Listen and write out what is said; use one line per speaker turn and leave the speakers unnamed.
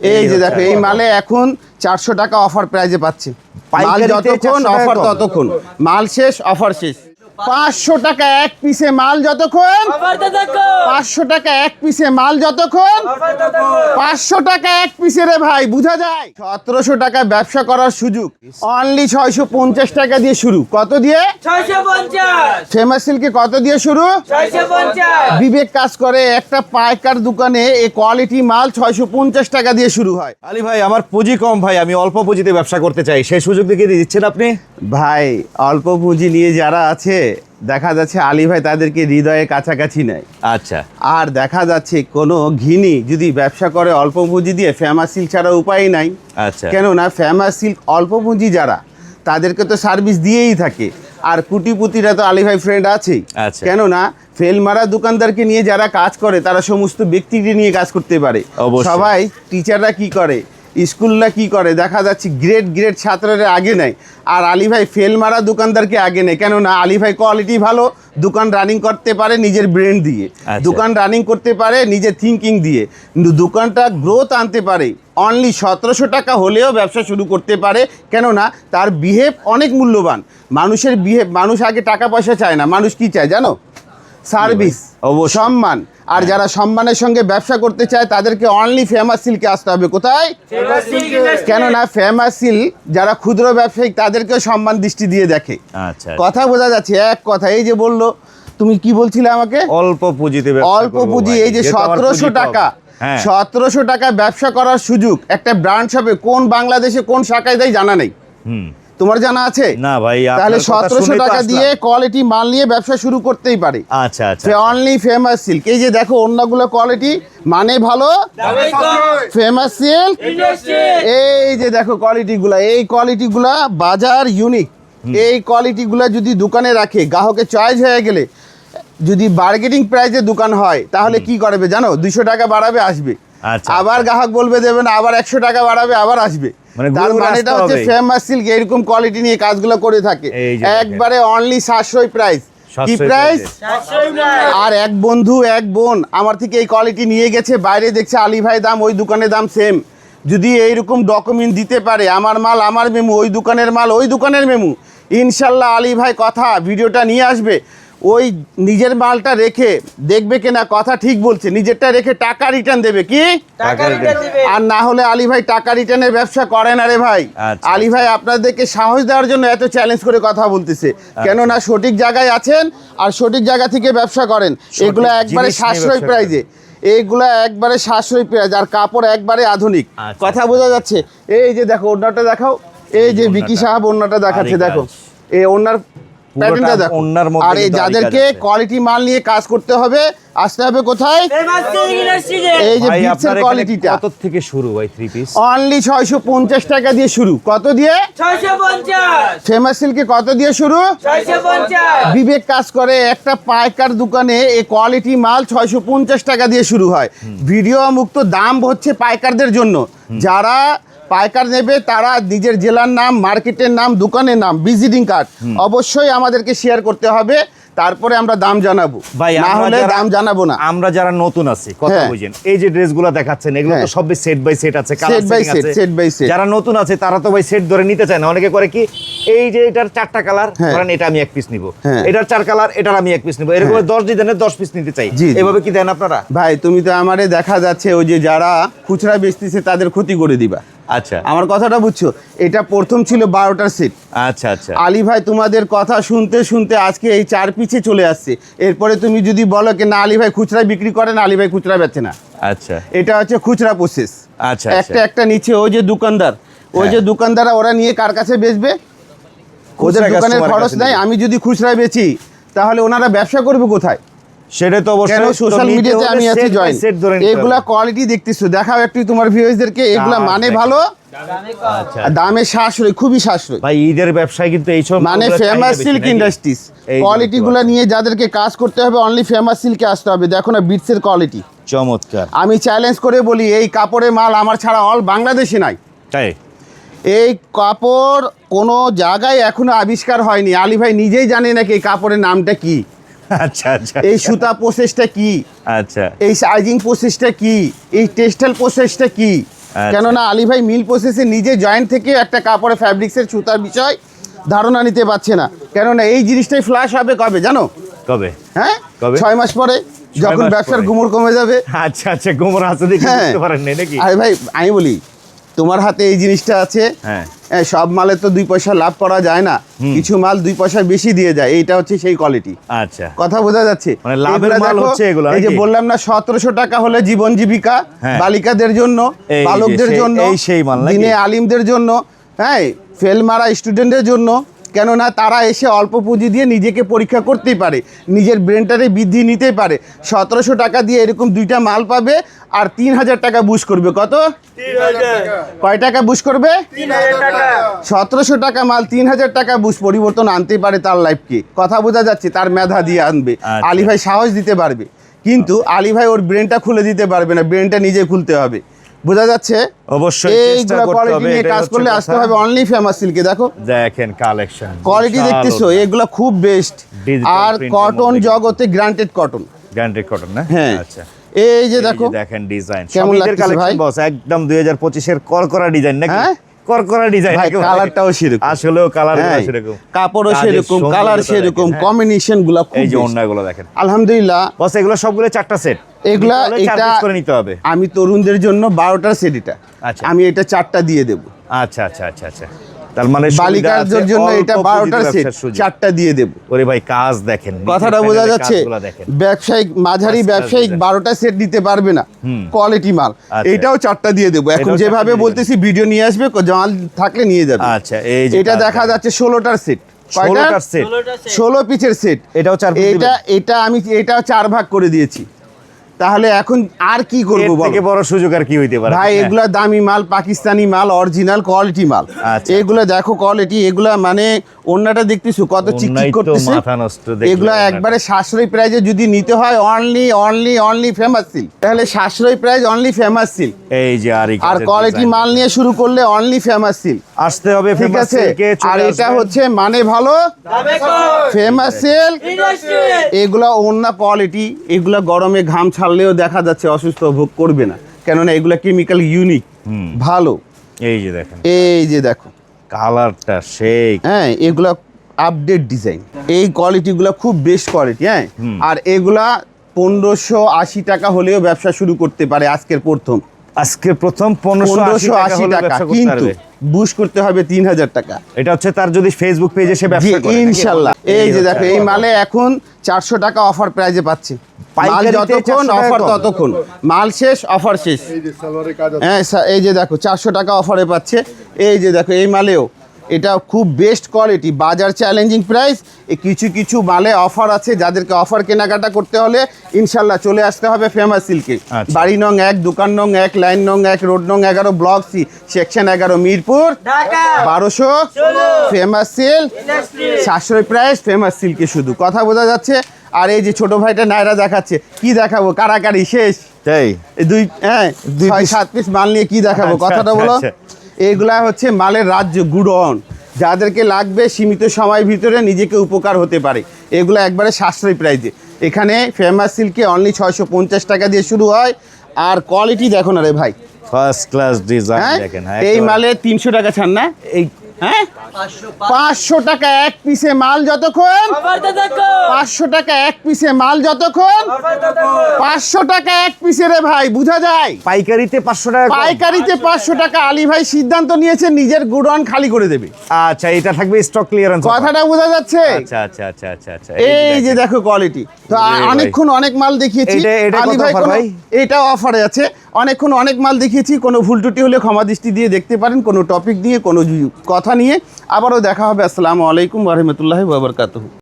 এই যে দেখো এই মালে এখন চারশো টাকা অফার প্রাইজে পাচ্ছি। মাল যতক্ষণ অফার ততক্ষণ। মাল শেষ অফার শেষ। পাঁচশো টাকা এক পিসে মাল যতক্ষণ? পাঁচশো টাকা এক পিসে মাল যতক্ষণ? পাঁচশো টাকা এক পিসে রে ভাই বুঝা যায়? সতেরোশো টাকা ব্যবসা করার সুযোগ। অনলি ছয়শো পঞ্চাশ টাকা দিয়ে শুরু। কত দিয়ে? ফেমাস সিল্কে কত দিয়ে শুরু? বিবেক কাজ করে একটা পাইকার দোকানে এই কোয়ালিটি মাল ছয়শো পঞ্চাশ টাকা দিয়ে শুরু হয়।
আলী ভাই আমার পুঁজি কম ভাই আমি অল্প পুঁজিতে ব্যবসা করতে চাই। সেই সুযোগ দিকে দিচ্ছেন আপনি?
ভাই অল্প পুঁজি নিয়ে যারা আছে দেখা যাচ্ছে আলী ভাই তাদেরকে হৃদয়ে কাছাকাছি নেয়।
আচ্ছা।
আর দেখা যাচ্ছে কোনো ঘিনি যদি ব্যবসা করে অল্প পুঁজি দিয়ে ফেমাস সিল্ক ছাড়া উপায় নাই।
আচ্ছা।
কেননা ফেমাস সিল্ক অল্প পুঁজি যারা তাদেরকে তো সার্ভিস দিয়েই থাকে। আর কুটিপুতিরা তো আলী ভাই ফ্রেন্ড আছেই।
আচ্ছা।
কেননা ফেল মারা দোকানদারকে নিয়ে যারা কাজ করে তারা সমস্ত ব্যক্তিকে নিয়ে কাজ করতে পারে। সবাই টিচাররা কি করে? স্কুলরা কি করে? দেখা যাচ্ছে গ্রেড গ্রেড ছাত্ররা আগে নেয় আর আলী ভাই ফেল মারা দোকানদারকে আগে নেয় কেননা আলী ভাই কোয়ালিটি ভালো দোকান রানিং করতে পারে নিজের ব্রেন দিয়ে।
আচ্ছা।
দোকান রানিং করতে পারে নিজের থিঙ্কিং দিয়ে। কিন্তু দোকানটা গ্রোথ আনতে পারে। অনলি সতেরোশো টাকা হলেও ব্যবসা শুরু করতে পারে। কেননা তার বিহেভ অনেক মূল্যবান। মানুষের বিহেভ মানুষ আগে টাকা পয়সা চায় না। মানুষ কি চায় জানো? সার্ভিস। সম্মান। আর যারা সম্মানের সঙ্গে ব্যবসা করতে চায় তাদেরকে অনলি ফেমাস সিল্কে আসতে হবে। কোথায়? কেননা ফেমাস সিল যারা ক্ষুদ্র ব্যবসায়িক তাদেরকেও সম্মান দৃষ্টি দিয়ে দেখে।
আচ্ছা
কথা বোঝা যাচ্ছে এক কথা এই যে বলল তুমি কি বলছিলে আমাকে?
অল্প পুঁজিতে ব্যবসা
অল্প পুঁজি এই যে সতেরোশো টাকা
হ্যাঁ।
সতেরোশো টাকা ব্যবসা করার সুযোগ একটা ব্রাঞ্চ হবে কোন বাংলাদেশে কোন শাখায় দেয় জানা নেই।
হুম।
তোমার জানা আছে?
না ভাই
তাহলে সতেরোশো টাকা দিয়ে কোয়ালিটি মাল নিয়ে ব্যবসা শুরু করতেই পারে।
আচ্ছা আচ্ছা
অনলি ফেমাস সিল্ক এই যে দেখো অন্যগুলো কোয়ালিটি মানে ভালো? ফেমাস সিল্ক এই যে দেখো কোয়ালিটিগুলো এই কোয়ালিটিগুলা বাজার ইউনিক এই কোয়ালিটিগুলো যদি দোকানে রাখে গ্রাহকের চয়েস হয়ে গেলে যদি বার্গেনিং প্রাইসে দোকান হয় তাহলে কি করবে জানো? দুইশো টাকা বাড়াবে আসবে।
আচ্ছা,
আবার গ্রাহক বলবে দেবেন আবার একশো টাকা বাড়াবে আবার আসবে। তার
ঘুরে ঘুরে
মানেটা হচ্ছে ফেমাস সিল্ক এরকম কোয়ালিটি নিয়ে কাজগুলো করে থাকে। একবারে অনলি সাতশোই প্রাইস কি প্রাইস আর এক বন্ধু এক বোন আমার থেকে এই কোয়ালিটি নিয়ে গেছে বাইরে দেখছে আলী ভাই দাম ওই দোকানের দাম সেম যদি এইরকম ডকুমেন্ট দিতে পারে আমার মাল আমার মেমু ওই দোকানের মাল ওই দোকানের মেমু ইনশাল্লাহ আলী ভাই কথা ভিডিওটা নিয়ে আসবে। ওই নিজের মালটা রেখে দেখবে কিনা কথা ঠিক বলছে। নিজেরটা রেখে টাকা রিটার্ন দেবে কি?
টাকা রিটার্ন
আর না হলে আলী ভাই টাকা রিটার্নের ব্যবসা করে না রে ভাই।
আচ্ছা,
আলী ভাই আপনাদেরকে সাহস দেওয়ার জন্য এত চ্যালেঞ্জ করে কথা বলতেছে।
আচ্ছা।
কেননা সঠিক জায়গায় আছেন আর সঠিক জায়গা থেকে ব্যবসা করেন। এগুলো একবারে সাশ্রয় প্রাইজে এইগুলা একবারে সাশ্রয় প্রাইজ আর কাপড় একবারে আধুনিক।
আচ্ছা।
কথা বোঝা যাচ্ছে। এই যে দেখো ওড়নাটা দেখাও। এই যে বিকি সাহেব ওড়নাটা দেখাচ্ছে দেখো। এই ওড়নার প্যাটার্নটা দেখো আর এই
কিন্তু আরি কাজ
যাদেরকে। কোয়ালিটি মাল নিয়ে কাজ করতে হবে আসতে হবে কোথায়? এই যে
ভাই
বিটসের কোয়ালিটিটা
কত থেকে শুরু ভাই থ্রি পিস
অনলি ছয়শো পঞ্চাশ টাকা দিয়ে শুরু। কত দিয়ে? ফেমাস সিল্কে কত দিয়ে শুরু? বিবেক কাজ করে একটা পাইকার দোকানে এই কোয়ালিটি মাল ছয়শো পঞ্চাশ টাকা দিয়ে শুরু হয়। ভিডিও মুক্ত দাম হচ্ছে পাইকারদের জন্য। যারা পাইকার নেবে তারা নিজের জেলার নাম মার্কেটের নাম দোকানের নাম ভিজিটিং কার্ড অবশ্যই আমাদেরকে শেয়ার করতে হবে তারপরে আমরা দাম জানাব
ভাই
না হলে দাম জানাব না
আমরা যারা নতুন আছি কথা
হ্যাঁ।
বুঝেন এই যে ড্রেসগুলো দেখাচ্ছেন এগুলো তো
হ্যাঁ।
সবই সেট বাই সেট আছে
Set by set, set by set।
যারা নতুন আছে তারা তো ভাই সেট ধরে নিতে চায় না অনেকে করে কি এই যে এটার চারটা কালার
হ্যাঁ।
ধরেন এটা আমি এক পিস নিব। এটার চার কালার এটার আমি এক পিস নিব এরকম দশ ডিজাইনের দশ পিস নিতে চাই। এভাবে কি দেন আপনারা
ভাই তুমি তো আমারে দেখা যাচ্ছে ওই যে যারা খুচরা বেচতেছে তাদের ক্ষতি করে দিবা
আচ্ছা।
আমার কথাটা বুঝছ? এটা প্রথম ছিল বারোটার সিট
আচ্ছা আচ্ছা।
আলী ভাই তোমাদের কথা শুনতে শুনতে আজকে এই চার পিছে চলে আসছে। এরপরে তুমি যদি বলো কি না আলী ভাই খুচরা বিক্রি করেন আলী ভাই খুচরা বেচে না।
আচ্ছা।
এটা হচ্ছে খুচরা প্রসেস
আচ্ছা
একটা একটা নিচে ওই যে দোকানদার। ওই যে
হ্যাঁ।
দোকানদাররা ওরা নিয়ে কার কাছে বেচবে? ওদের দোকানের খরচ নাই আমি যদি খুচরা বেচি তাহলে ওনারা ব্যবসা করবে কোথায়?
সেটা তো অবশ্যই
সোশ্যাল মিডিয়াতে আমি আছি জয়েন এগুলা কোয়ালিটি দেখতেছো দেখাও একটু তোমার ভিউয়ার্সদেরকে এগুলা মানে ভালো?
দামে
আচ্ছা
দামে সাশ্রয় খুবই সাশ্রয়।
ভাই ঈদের ব্যবসায় কিন্তু এইসব
মানে ফেমাস সিল্ক ইন্ডাস্ট্রিজ
এই
কোয়ালিটি
দেখতে
নিয়ে যাদেরকে কাজ করতে হবে অনলি ফেমাস সিল্কে আসতে হবে। দেখো না বিটসের কোয়ালিটি
চমৎকার।
আমি চ্যালেঞ্জ করে বলি এই কাপড়ের মাল আমার ছাড়া অল বাংলাদেশে নাই।
তাই?
এই কাপড় কোনো জায়গায় এখনও আবিষ্কার হয়নি। আলী ভাই নিজেই জানে নাকি এই কাপড়ের নামটা কি।
আচ্ছা আচ্ছা
এই সুতা প্রসেসটা কি?
আচ্ছা।
এই সাইজিং প্রসেসটা কি? এই টেক্সটাইল প্রসেসটা কি? কেননা আলী ভাই মিল প্রসেসে নিজে জয়েন্ট থেকে একটা কাপড়ে ফ্যাব্রিক্সের সুতার বিষয় ধারণা নিতে পারছে না। কেননা এই জিনিসটাই ফ্ল্যাশ হবে কবে জানো?
কবে?
হ্যাঁ?
কবে?
ছয় মাস পরে যখন ব্যবসার। গুমর কমে যাবে।
আচ্ছা আচ্ছা গোমর আছে দেখে
হ্যাঁ।
বুঝতে পারেন নাকি?
আরে ভাই আমি বলি তোমার হাতে এই জিনিসটা আছে।
হ্যাঁ।
সব মালে তো দুই পয়সা লাভ করা যায় না। কিছু মাল দুই পয়সা বেশি দিয়ে যায় এইটা হচ্ছে সেই কোয়ালিটি
আচ্ছা।
কথা বোঝা যাচ্ছে?
মানে লাভের মাল হচ্ছে এগুলো,
এই যে বললাম না সতেরোশো টাকা হলে জীবন জীবিকা
হ্যাঁ।
বালিকাদের জন্য বালকদের জন্য
এই সেই মাল, নাকি?
দিনে আলিমদের জন্য হ্যাঁ ফেল মারা স্টুডেন্টদের জন্য কেননা তারা এসে অল্প পুঁজি দিয়ে নিজেকে পরীক্ষা করতেই পারে নিজের ব্রেনটারে বৃদ্ধি নিতে পারে। সতেরোশো টাকা দিয়ে এরকম দুইটা মাল পাবে আর তিন হাজার টাকা বুশ করবে। কত? কয় টাকা বুশ করবে? সতেরোশো টাকা মাল তিন হাজার টাকা বুশ পরিবর্তন আনতে পারে তার লাইফকে কথা বোঝা যাচ্ছে তার মেধা দিয়ে আনবে।
আচ্ছা।
আলী ভাই সাহস দিতে পারবে। কিন্তু আলী ভাই ওর ব্রেনটা খুলে দিতে পারবে না ব্রেনটা নিজে খুলতে হবে। বোঝা যাচ্ছে?
অবশ্যই চেষ্টা করতে হবে,
নিয়ে কাজ করলে আসতে হবে অনলি ফেমাস সিল্কে দেখো।
দেখেন কালেকশন
কোয়ালিটি দেখতেছো এগুলো খুব বেস্ট আর কটন জগতে গ্রান্টেড কটন
কটন না?
হ্যাঁ।
আচ্ছা।
এই যে দেখো
দেখেন ডিজাইন
কেমন ভাই?
বস একদম 2025 এর করকরা ডিজাইন নাকি?
হ্যাঁ?
করকরা ডিজাইন
ভাই কালারটাও সেরকম।
আসলেও কালার
হ্যাঁ,
সেরকম।
কাপড়ও সেরকম কালার সেরকম
হ্যাঁ।
কম্বিনেশনগুলা খুব
এই যে। অন্যগুলো দেখেন।
আলহামদুলিল্লাহ।
বস এগুলো সবগুলো চারটা সেট
এগুলা এটা
করে নিতে হবে।
আমি তরুণদের জন্য বারোটার সেট এটা।
আচ্ছা।
আমি এটা চারটা দিয়ে দেবো।
আচ্ছা আচ্ছা আচ্ছা আচ্ছা। তার মানে
বালিকাদের জন্য এটা
পুঁজিতে
বারোটার সেট চারটা দিয়ে দেবো।
ওরে ভাই কাজ দেখেন
কথাটা বোঝা যাচ্ছে ব্যবসায়িক মাঝারি ব্যবসায়িক
আচ্ছা।
বারোটা সেট দিতে পারবে না। কোয়ালিটি মাল।
আচ্ছা।
এটাও চারটা দিয়ে দেবো। এখন যেভাবে বলতেছি ভিডিও নিয়ে আসবে মাল থাকলে নিয়ে যাবে।
আচ্ছা এই যে
এটা দেখা যাচ্ছে ষোলোটার সেট
ষোলোটার সেট
ষোলো পিচের সেট
এটাও চার
এটা এটা আমি এটা চার ভাগ করে দিয়েছি। তাহলে এখন আর কি করব
থেকে বড় সুযোগ আর কি হইতে পারে?
ভাই
হ্যাঁ।
এগুলা দামি মাল পাকিস্তানি মাল অরিজিনাল কোয়ালিটি মাল।
আচ্ছা।
এগুলা দেখো কোয়ালিটি এগুলা মানে অন্যটা দেখতেছো কত চিকচিক করতেছে। এগুলা একবারে সাশ্রয়ী প্রাইজে যদি নিতে হয় only only only famous silk তাহলে সাশ্রয়ী প্রাইজ অনলি ফেমাস সিল
এই যে আর
কোয়ালিটি মাল নিয়ে শুরু করলে অনলি ফেমাস সিল
আসতে হবে
ঠিক আছে। আর এটা হচ্ছে মানে ভালো ফেমাস সিল এগুলা অন্য কোয়ালিটি এগুলা গরমে ঘাম ছাড়লেও দেখা যাচ্ছে অসুস্থ ভোগ করবে না। কেননা এগুলা কেমিক্যাল ইউনিক ভালো।
এই যে দেখেন।
এই যে দেখো।
কালারটা সেই।
হ্যাঁ এগুলা আপডেট ডিজাইন এই কোয়ালিটিগুলো খুব বেস্ট কোয়ালিটি হ্যাঁ? আর এগুলা পনেরোশো আশি টাকা হলেও ব্যবসা শুরু করতে পারে আজকের প্রথম।
আজকে প্রথম পনেরোশো
পনেরোশো
আশি টাকা
কিন্তু বুশ করতে হবে তিন হাজার টাকা।
এটা হচ্ছে তার যদি ফেসবুক পেজে সে ব্যবসা করে
ইনশাল্লাহ। এই যে দেখো এই মালে এখন চারশো টাকা অফার প্রাইজে পাচ্ছি। মাল যতক্ষণ অফার ততক্ষণ। মাল শেষ অফার শেষ।
এই যে সালোয়ারের কাজ আছে।
হ্যাঁ এই যে দেখো চারশো টাকা অফারে পাচ্ছে। এই যে দেখো এই মালেও এটা খুব বেস্ট কোয়ালিটি বাজার চ্যালেঞ্জিং প্রাইস কিছু কিছু মালে অফার আছে যাদেরকে অফার কেনাকাটা করতে হলে ইনশাল্লাহ চলে আসতে হবে ফেমাস সিল্কে
আচ্ছা।
বাড়ি নং এক দোকান নং এক লাইন নং এক রোড নং এগারো ব্লক সি সেকশন এগারো মিরপুর। বারোশো ফেমাস সিল
ইন্ডাস্ট্রি
সাশ্রয় প্রাইস ফেমাস সিল্কে শুধু। কথা বোঝা যাচ্ছে? আর এই যে ছোট ভাইটা নায়রা দেখাচ্ছে কি দেখাবো? কারাকারি শেষ।
তাই
দুই হ্যাঁ
দুই
ছয় সাত পিস মাল নিয়ে কি দেখাবো?
আচ্ছা,
কথাটা
আচ্ছা,
বলো। এগুলা হচ্ছে মালের রাজ্য গুড়ন। যাদেরকে লাগবে সীমিত সময়ের ভিতরে নিজেকে উপকার হতে পারে। এগুলো একবারে সাশ্রয়ী প্রাইজে এখানে ফেমাস সিল্কে অনলি ছয়শো পঞ্চাশ টাকা দিয়ে শুরু হয়। আর কোয়ালিটি দেখো না রে ভাই।
ফার্স্ট ক্লাস ডিজাইন দেখেন
এই মালে তিনশো টাকা ছাড় না।
এই
হ্যাঁ? পাঁচশো টাকা এক পিসে মাল যতক্ষণ পাঁচশো টাকা এক পিসে মাল যতক্ষণ পাঁচশো টাকা এক পিসে রে ভাই বুঝা যায়?
পাইকারিতে পাঁচশো টাকা
পাইকারিতে পাঁচশো টাকা আলী ভাই সিদ্ধান্ত নিয়েছে নিজের গুডন খালি করে দেবে।
আচ্ছা এটা থাকবে স্টক ক্লিয়ারেন্স
কথাটা বোঝা যাচ্ছে?
আচ্ছা আচ্ছা আচ্ছা আচ্ছা আচ্ছা
এই যে দেখো কোয়ালিটি তো। অনেকক্ষণ অনেক মাল দেখিয়েছি। আলী ভাই
ভাই?
এটাও অফারে আছে। অনেকক্ষণ অনেক মাল দেখিয়েছি কোনো ভুল ত্রুটি হলে ক্ষমা দৃষ্টি দিয়ে দেখতে পারেন কোনো টপিক নিয়ে কোনো কথা নিয়ে। আবারও দেখা হবে। আসসালামু আলাইকুম রহমতুল্লাহ বাবরকাতহ